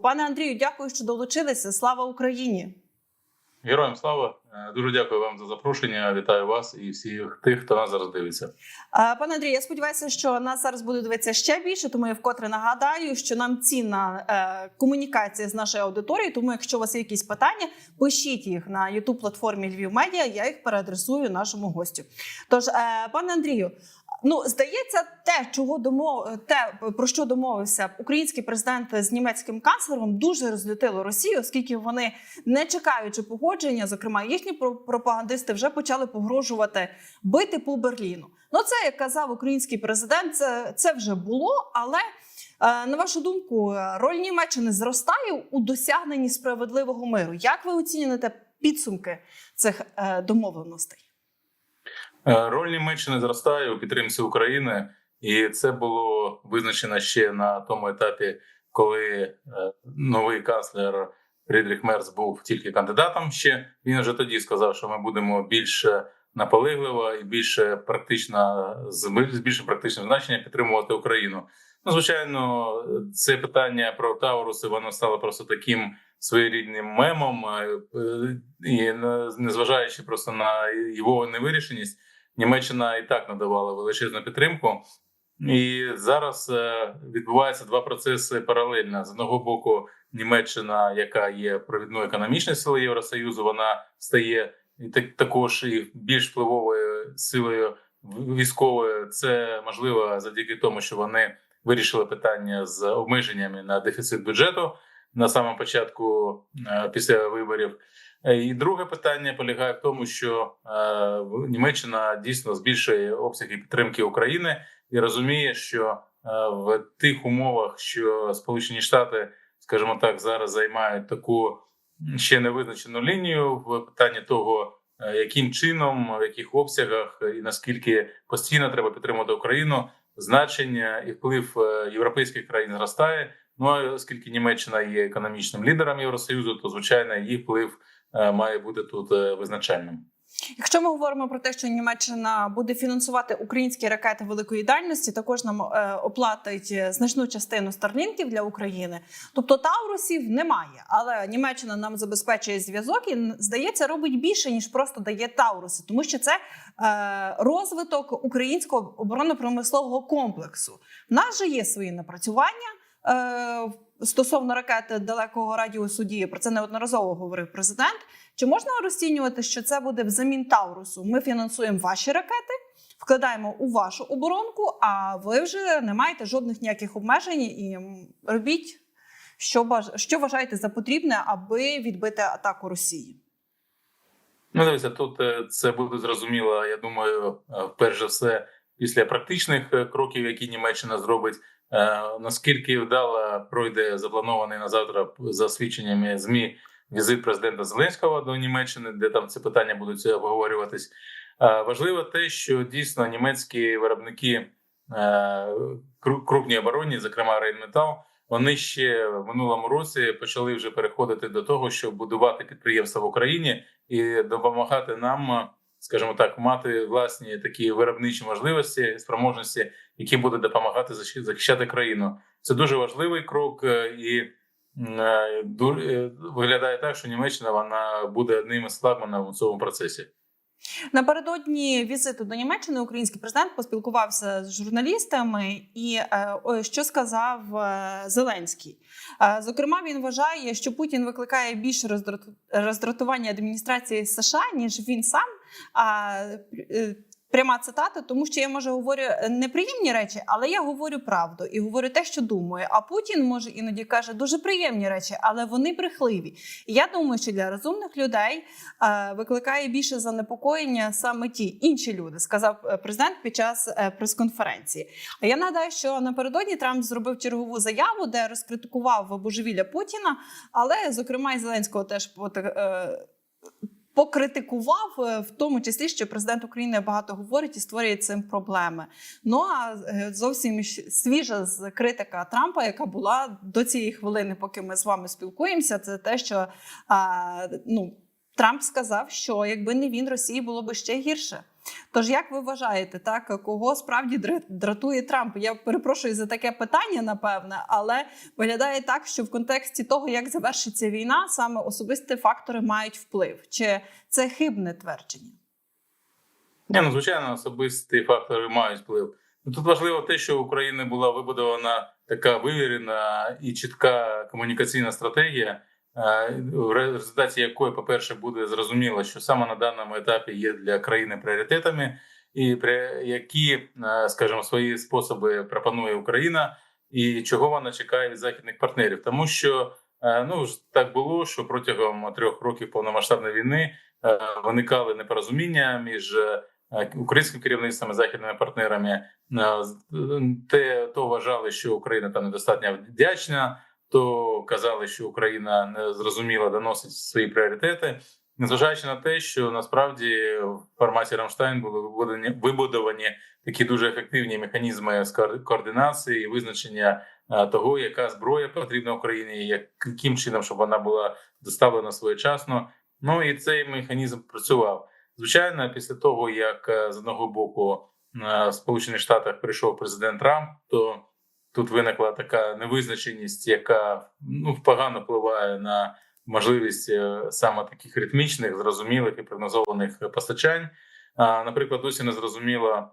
Пане Андрію, дякую, що долучилися. Слава Україні! Героям слава! Е, Дуже дякую вам за запрошення. Вітаю вас і всіх тих, хто нас зараз дивиться. Е, Пане Андрію, я сподіваюся, що нас зараз буде дивитися ще більше. Тому я вкотре нагадаю, що нам цінна е, комунікація з нашою аудиторією. Тому, якщо у вас є якісь питання, пишіть їх на youtube платформі Львів Медіа. Я їх переадресую нашому гостю. Тож, пане Андрію, ну здається, те, чого домов... те, про що домовився український президент з німецьким канцлером, дуже розлютило Росію, оскільки вони, не чекаючи погодження, зокрема їхні пропагандисти, вже почали погрожувати бити по Берліну. Ну, це як казав український президент, це, це вже було. Але е, на вашу думку, е, роль Німеччини зростає у досягненні справедливого миру. Як ви оцінюєте підсумки цих е, домовленостей? Роль Німеччини зростає у підтримці України, і це було визначено ще на тому етапі, коли новий канцлер Фрідріх Мерц був тільки кандидатом. Ще він вже тоді сказав, що ми будемо більш наполегливо і більше практично з більшим практичним значенням підтримувати Україну. Ну, звичайно, це питання про Тауруси воно стало просто таким своєрідним мемом, е, і незважаючи просто на його невирішеність, Німеччина і так надавала величезну підтримку. І зараз е, відбуваються два процеси паралельно. З одного боку, Німеччина, яка є провідною економічною силою Євросоюзу, вона стає так також і більш впливовою силою військовою. Це можливо завдяки тому, що вони вирішили питання з обмеженнями на дефіцит бюджету на самому початку е, після виборів. Е, І друге питання полягає в тому, що Німеччина дійсно збільшує обсяги підтримки України і розуміє, що е, в тих умовах, що Сполучені Штати, скажімо так, зараз займають таку ще невизначену лінію в питанні того, е, яким чином, в яких обсягах і наскільки постійно треба підтримувати Україну, значення і вплив е, європейських країн зростає. Ну а оскільки Німеччина є економічним лідером Євросоюзу, то звичайно її вплив має бути тут визначальним. Якщо ми говоримо про те, що Німеччина буде фінансувати українські ракети великої дальності, також нам е, оплатить е, значну частину старлінків для України. Тобто Таурусів немає, але Німеччина нам забезпечує зв'язок і здається, робить більше ніж просто дає Тауруси, тому що це е, розвиток українського оборонно-промислового комплексу. В нас же є свої напрацювання. Стосовно ракети далекого радіусу дії, про це неодноразово говорив президент. Чи можна розцінювати, що це буде взамін Таурусу? Ми фінансуємо ваші ракети, вкладаємо у вашу оборонку, а ви вже не маєте жодних ніяких обмежень і робіть, що, баж... що вважаєте за потрібне, аби відбити атаку Росії. Ну, дивіться, тут е, це буде зрозуміло. Я думаю, е, перш за все, після практичних е, кроків, які Німеччина зробить, е, наскільки вдало пройде запланований на завтра за свідченнями змі візит президента Зеленського до Німеччини, де там ці питання будуть обговорюватись. Е, Важливо те, що дійсно німецькі виробники кру- крупні оборонні, зокрема Рейнметал, вони ще в минулому році почали вже переходити до того, щоб будувати підприємства в Україні і допомагати нам, скажімо так, мати власні такі виробничі можливості, спроможності, які будуть допомагати захищати країну. Це дуже важливий крок, е, і е, е, виглядає так, що Німеччина вона буде одним із флагманів у цьому процесі. Напередодні візиту до Німеччини український президент поспілкувався з журналістами, і що сказав Зеленський. Зокрема, він вважає, що Путін викликає більше роздратування адміністрації США ніж він сам. А е, пряма цитата, тому що я може говорю неприємні речі, але я говорю правду і говорю те, що думаю. А Путін може іноді каже дуже приємні речі, але вони брехливі. Я думаю, що для розумних людей е, викликає більше занепокоєння саме ті інші люди, сказав е, президент під час прес-конференції. А я нагадаю, що напередодні Трамп зробив чергову заяву, де розкритикував божевілля Путіна, але зокрема і Зеленського теж е, покритикував, е, в тому числі, що президент України багато говорить і створює цим проблеми. Ну а е, зовсім свіжа з критика Трампа, яка була до цієї хвилини, поки ми з вами спілкуємося, це те, що ну. Трамп сказав, що якби не він, Росії було би ще гірше. Тож, як ви вважаєте, так кого справді дратує Трамп? Я перепрошую за таке питання, напевне, але виглядає так, що в контексті того, як завершиться війна, саме особисті фактори мають вплив. Чи це хибне твердження? Ні, ну звичайно, особисті фактори мають вплив. Ну, Тут важливо те, що в Україні була вибудована така вивірена і чітка комунікаційна стратегія, в результаті якої, по-перше, буде зрозуміло, що саме на даному етапі є для країни пріоритетами, і які, скажімо, свої способи пропонує Україна, і чого вона чекає від західних партнерів, тому що ну так було, що протягом трьох років повномасштабної війни виникали непорозуміння між українським керівництвом і західними партнерами. Те то вважали, що Україна там недостатньо вдячна, то казали, що Україна не зрозуміло доносить свої пріоритети. Незважаючи на те, що насправді в форматі Рамштайн були вибудовані, вибудовані такі дуже ефективні механізми скоор- координації і визначення е, того, яка зброя потрібна Україні, яким чином, щоб вона була доставлена своєчасно. Ну і цей механізм працював. Звичайно, після того як е, з одного боку е, в Сполучених Штатах прийшов президент Трамп, то тут виникла така невизначеність, яка ну погано впливає на можливість е, саме таких ритмічних, зрозумілих і прогнозованих постачань. Наприклад, досі не зрозуміло,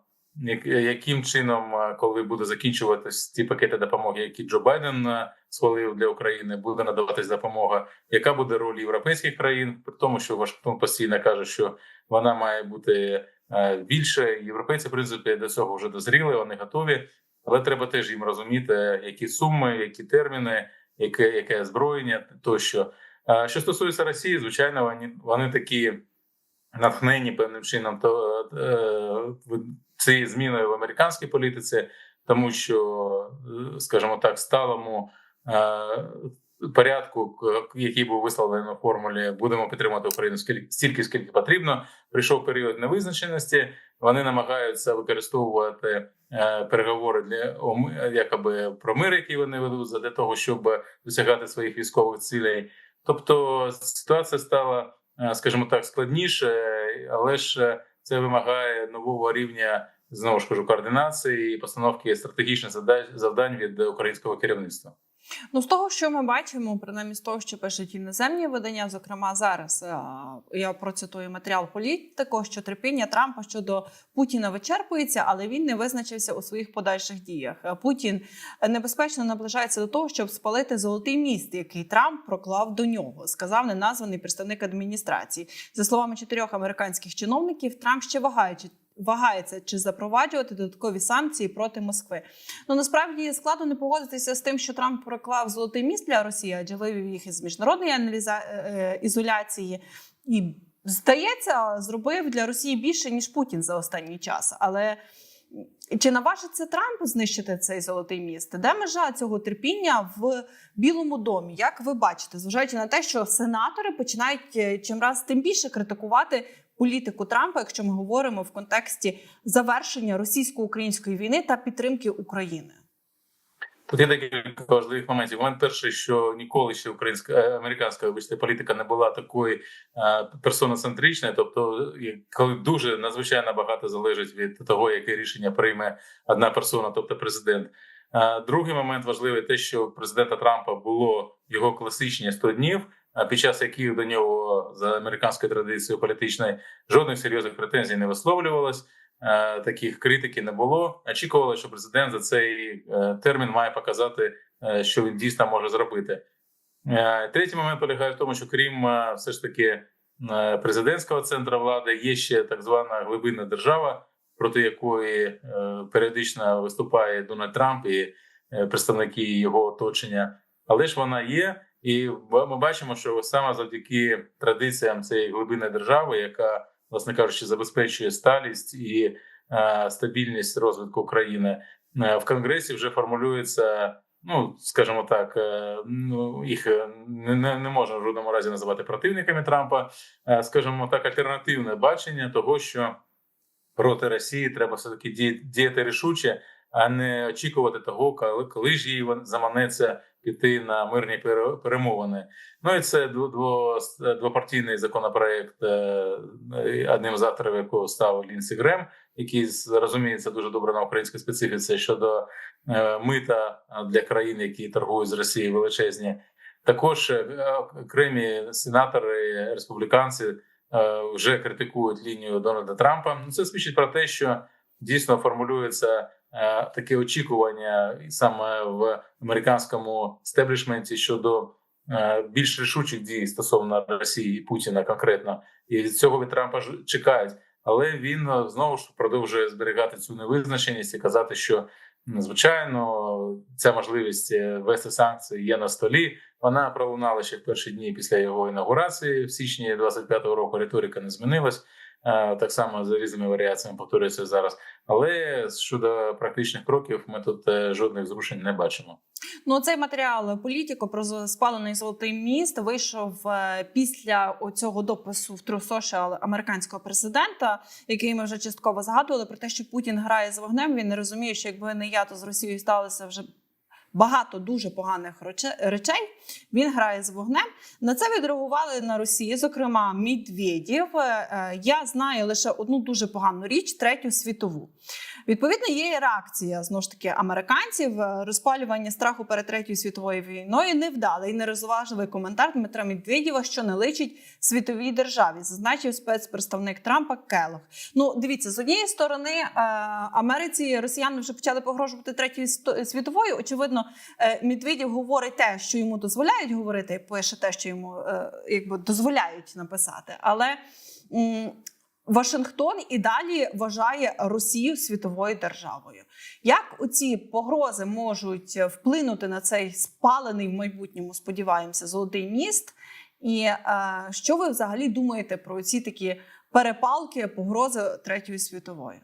яким чином, е, коли буде закінчуватись ті пакети допомоги, які Джо Байден е, схвалив для України, буде надаватись допомога. Яка буде роль європейських країн, при тому, що Вашингтон постійно каже, що вона має бути більше. Європейці, в принципі, до цього вже дозріли, вони готові, але треба теж їм розуміти, які суми, які терміни, яке, яке озброєння тощо. Що стосується Росії, звичайно, вони, вони такі натхнені певним чином то е, цією зміною в американській політиці, тому що, е, скажімо так, сталому е, порядку, який був висловлений у формулі будемо підтримувати Україну стільки, скільки потрібно. Прийшов період невизначеності. Вони намагаються використовувати е, переговори для якоби про мир, який вони ведуть, для того, щоб досягати своїх військових цілей. Тобто ситуація стала, е, скажімо так, складніше, але ж е, це вимагає нового рівня знову ж кажу координації і постановки стратегічних завдань від українського керівництва. Ну, з того, що ми бачимо, принаймні з того, що пишуть іноземні видання, зокрема зараз е, я процитую матеріал політико, що терпіння Трампа щодо Путіна вичерпується, але він не визначився у своїх подальших діях. Е, Путін небезпечно наближається до того, щоб спалити золотий міст, який Трамп проклав до нього, сказав неназваний представник адміністрації. За словами чотирьох американських чиновників, Трамп ще вагає, чи вагається чи запроваджувати додаткові санкції проти Москви. Ну насправді складно не погодитися з тим, що Трамп проклав золотий міст для Росії, адже вивів їх із міжнародної аналіза... е, ізоляції і здається, зробив для Росії більше ніж Путін за останній час. Але чи наважиться Трамп знищити цей золотий міст? Де межа цього терпіння в Білому домі? Як ви бачите, зважаючи на те, що сенатори починають е, чимраз тим більше критикувати політику Трампа, якщо ми говоримо в контексті завершення російсько-української війни та підтримки України? Тут є декілька важливих моментів. Момент перший, що ніколи ще українська е, американська вибачте, політика не була такою е, персоноцентричною, тобто коли дуже надзвичайно багато залежить від того, яке рішення прийме одна персона, тобто президент. Е, Другий момент важливий те, що президента Трампа було його класичні 100 днів, під час яких до нього за американською традицією політичною жодних серйозних претензій не висловлювалось. Таких критики не було. Очікували, що президент за цей е, термін має показати, е, що він дійсно може зробити. Е, Третій момент полягає в тому, що крім все ж таки президентського центру влади, є ще так звана глибинна держава, проти якої періодично виступає Дональд Трамп і представники його оточення. Але ж вона є, і ми бачимо, що саме завдяки традиціям цієї глибинної держави, яка власне кажучи, забезпечує сталість і е, стабільність розвитку України. Е, в Конгресі вже формулюється, ну скажімо так, е, ну їх е, не, не, можна в жодному разі називати противниками Трампа. Е, скажімо так, альтернативне бачення того, що проти Росії треба все таки діяти рішуче, а не очікувати того, коли, коли ж вон- заманеться піти на мирні перемовини. Ну і це дво- дво- двопартійний законопроект, е, одним з авторів якого став Лінсі Грем, який розуміється дуже добре на українській специфіці щодо е, мита для країн, які торгують з Росією величезні. Також е, окремі сенатори республіканці вже критикують лінію Дональда Трампа. Ну, Це свідчить про те, що дійсно формулюється таке очікування саме в американському стеблішменті щодо е, більш рішучих дій стосовно Росії і Путіна конкретно, і цього від Трампа чекають. Але він е, знову ж продовжує зберігати цю невизначеність і казати, що звичайно ця можливість е, ввести санкції є на столі. Вона пролунала ще в перші дні після його інаугурації в січні 25-го року. Риторика не змінилась. Е, Так само за різними варіаціями повторюється зараз. Але щодо практичних кроків, ми тут е, жодних зрушень не бачимо. Ну, цей матеріал політико про спалений золотий міст вийшов е, після цього допису в True американського президента, який ми вже частково згадували про те, що Путін грає з вогнем. Він не розуміє, що якби не я, то з Росією сталося вже. Багато дуже поганих речей він грає з вогнем. На це відреагували на Росії, зокрема Медведєв. Е, Я знаю лише одну дуже погану річ третю світову. Відповідно, є реакція знову ж таки американців. Е, Розпалювання страху перед третьою світовою війною невдалий, нерозважливий коментар Дмитра Медведєва, що не личить світовій державі, зазначив спецпредставник Трампа Келох. Ну, дивіться, з однієї сторони е, Америці росіяни вже почали погрожувати третьою світовою. Очевидно, е, Медведєв говорить те, що йому дозволяють говорити, і пише те, що йому е, якби дозволяють написати, але. Вашингтон і далі вважає Росію світовою державою. Як оці погрози можуть вплинути на цей спалений в майбутньому, сподіваємося, золотий міст? І е, що ви взагалі думаєте про ці такі перепалки, погрози третьої світової?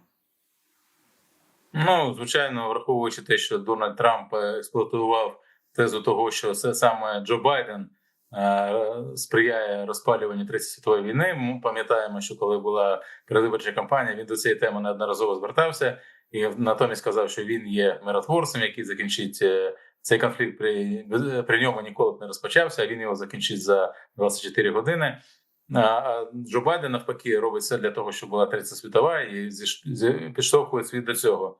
Ну звичайно, враховуючи те, що Дональд Трамп е, експлуатував тезу того, що це саме Джо Байден е, сприяє розпалюванню Третьої світової війни. Ми пам'ятаємо, що коли була передвиборча кампанія, він до цієї теми неодноразово звертався і натомість сказав, що він є миротворцем, який закінчить е, цей конфлікт. При, при ньому ніколи б не розпочався. а Він його закінчить за 24 години. Джо Байден навпаки робить все для того, щоб була третя світова, і підштовхує світ до цього.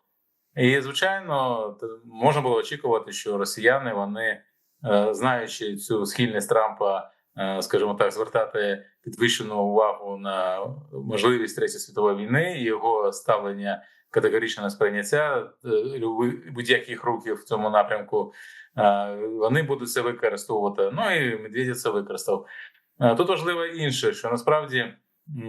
І звичайно, можна було очікувати, що росіяни вони, е, знаючи цю схильність Трампа, е, скажімо так, звертати підвищену увагу на можливість третьої світової війни, і його ставлення категоричне сприйняття е, будь-яких рухів в цьому напрямку, вони будуть це використовувати. Ну і Медведєв це використав. Тут важливо інше, що насправді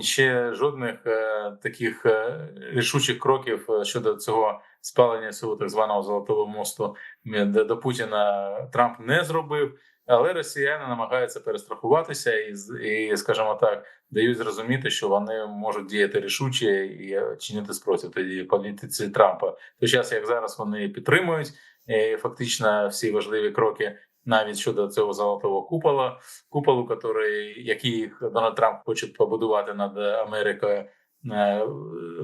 ще жодних е, таких е, рішучих кроків е, щодо цього спалення цього так званого золотого мосту до, Путіна Трамп не зробив. Але росіяни намагаються перестрахуватися і, і, скажімо так, дають зрозуміти, що вони можуть діяти рішуче і чинити спротив тоді політиці Трампа. Той час, як зараз вони підтримують е, фактично всі важливі кроки, навіть щодо цього золотого купола, куполу, который, який Дональд Трамп хоче побудувати над Америкою. Е,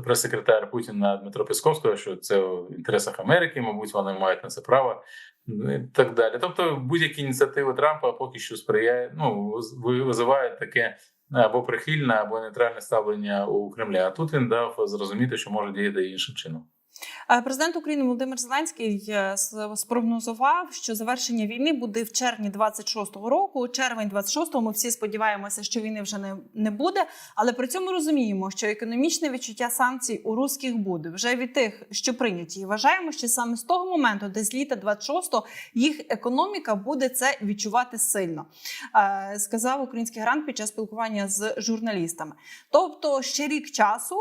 Прес-секретар Путіна Дмитро Песков сказав, що це в інтересах Америки, мабуть, вони мають на це право і так далі. Тобто, будь-які ініціативи Трампа поки що сприяє, ну ви- визивають таке або прихильне, або нейтральне ставлення у Кремля. А тут він дав зрозуміти, що може діяти іншим чином. Е, Президент України Володимир Зеленський е, спрогнозував, що завершення війни буде в червні 26-го року. Червень 26-го ми всі сподіваємося, що війни вже не, не буде. Але при цьому розуміємо, що економічне відчуття санкцій у русських буде вже від тих, що прийняті. І вважаємо, що саме з того моменту, де з літа 26-го, їх економіка буде це відчувати сильно, е, сказав український грант під час спілкування з журналістами. Тобто ще рік часу.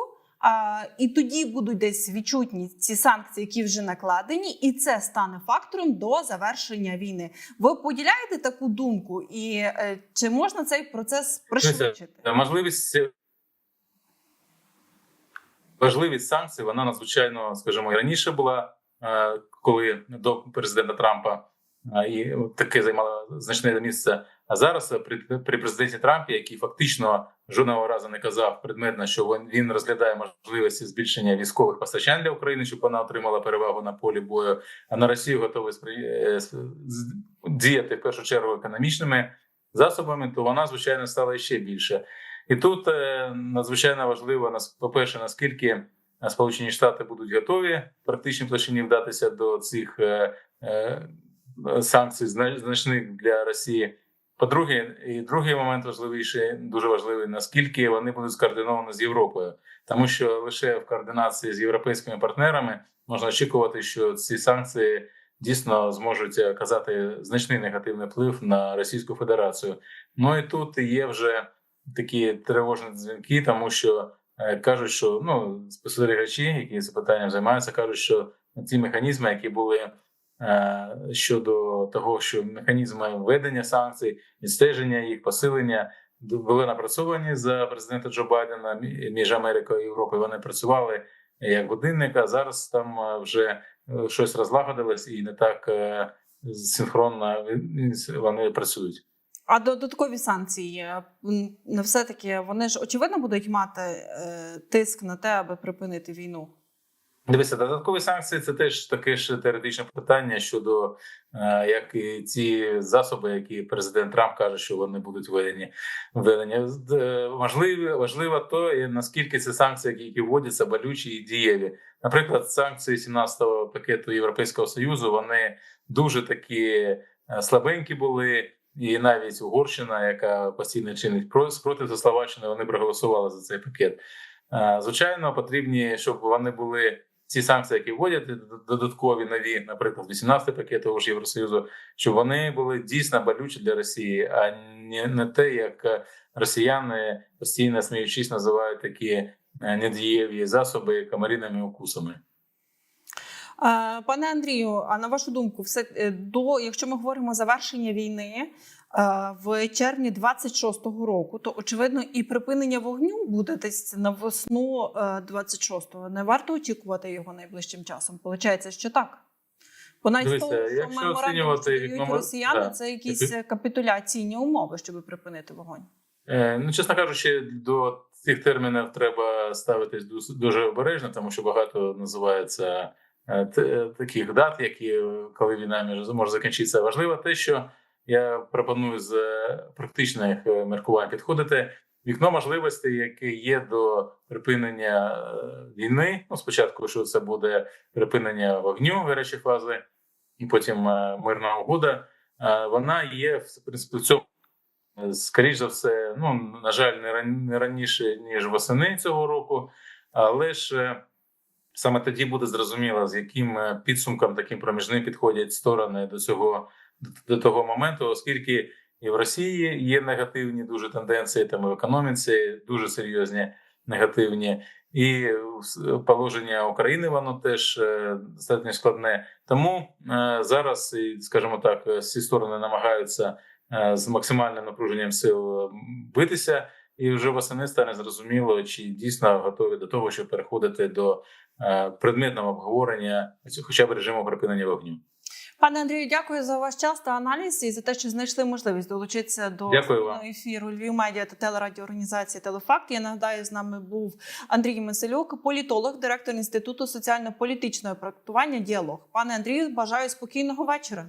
І тоді будуть десь відчутні ці санкції, які вже накладені, і це стане фактором до завершення війни. Ви поділяєте таку думку, і е, чи можна цей процес пришвидшити? Можливість важливість санкцій вона надзвичайно, скажімо, і раніше була, е, коли до президента Трампа і таке займало значне місце. А зараз е, при, при президенті Трампі, який фактично жодного разу не казав предметно, що він, розглядає можливості збільшення військових постачань для України, щоб вона отримала перевагу на полі бою. А на Росію готовий спри... е, діяти в першу чергу економічними засобами, то вона звичайно стала ще більше. І тут е, надзвичайно важливо нас, по-перше, наскільки Сполучені Штати будуть готові в практичній площині вдатися до цих санкцій зна- значних для Росії. По-друге, і другий момент важливіший, дуже важливий, наскільки вони будуть скоординовані з Європою, тому що лише в координації з європейськими партнерами можна очікувати, що ці санкції дійсно зможуть оказати значний негативний вплив на Російську Федерацію. Ну і тут є вже такі тривожні дзвінки, тому що е, кажуть, що ну спостерігачі, які цим питанням займаються, кажуть, що ці механізми, які були щодо того, що механізми введення санкцій, відстеження їх, посилення були напрацьовані за президента Джо Байдена між Америкою і Європою. Вони працювали як годинник, а зараз там е, вже е, щось розлагодилось і не так е, синхронно вони працюють. А додаткові санкції е, не все таки вони ж очевидно будуть мати е, тиск на те, аби припинити війну. Дивися, додаткові санкції це теж таке ж теоретичне питання щодо е, як і ці засоби, які президент Трамп каже, що вони будуть введені. З- е, Важливо, важливо то, і наскільки ці санкції, які вводяться, болючі і дієві. Наприклад, санкції 17-го пакету Європейського союзу вони дуже такі е, слабенькі були. І навіть Угорщина, яка постійно чинить про- спротив за Словаччини, вони проголосували за цей пакет. Звичайно, потрібні, щоб вони були ці санкції, які вводять додаткові нові, наприклад, 18 пакет того ж Євросоюзу, щоб вони були дійсно болючі для Росії, а не, не те, як росіяни постійно сміючись називають такі е, недієві засоби комариними укусами. Пане Андрію, а на вашу думку, все е, до якщо ми говоримо завершення війни в червні 26-го року, то очевидно і припинення вогню буде десь на весну е, 26-го. Не варто очікувати його найближчим часом. Получається, що так. Бо навіть того, що меморандум росіяни, да. це якісь капітуляційні умови, щоб припинити вогонь. Е, Ну, чесно кажучи, до цих термінів треба ставитись дуже обережно, тому що багато називається е, е, таких дат, які е, коли війна може закінчитися. Важливо те, що я пропоную з е, практичних е, міркувань підходити. Вікно можливостей, яке є до припинення е, війни. Ну, спочатку, що це буде припинення вогню гарячої фази, і потім мирна угода. Вона є в принципі в цьому Скоріше за все, ну на жаль, не раніше ніж восени цього року, але ж саме тоді буде зрозуміло, з яким підсумком таким проміжним підходять сторони до цього до того моменту, оскільки і в Росії є негативні дуже тенденції, там і в економіці дуже серйозні негативні, і положення України воно теж е, достатньо складне. Тому е, зараз, скажімо так, всі сторони намагаються е, з максимальним напруженням сил битися, і вже восени стане зрозуміло, чи дійсно готові до того, щоб переходити до предметного обговорення, хоча б режиму припинення вогню. Пане Андрію, дякую за ваш час та аналіз і за те, що знайшли можливість долучитися до ефіру Львів медіа та телерадіоорганізації Телефакт. Я нагадаю, з нами був Андрій Меселюк, політолог, директор інституту соціально-політичного проектування Діалог. Пане Андрію, бажаю спокійного вечора.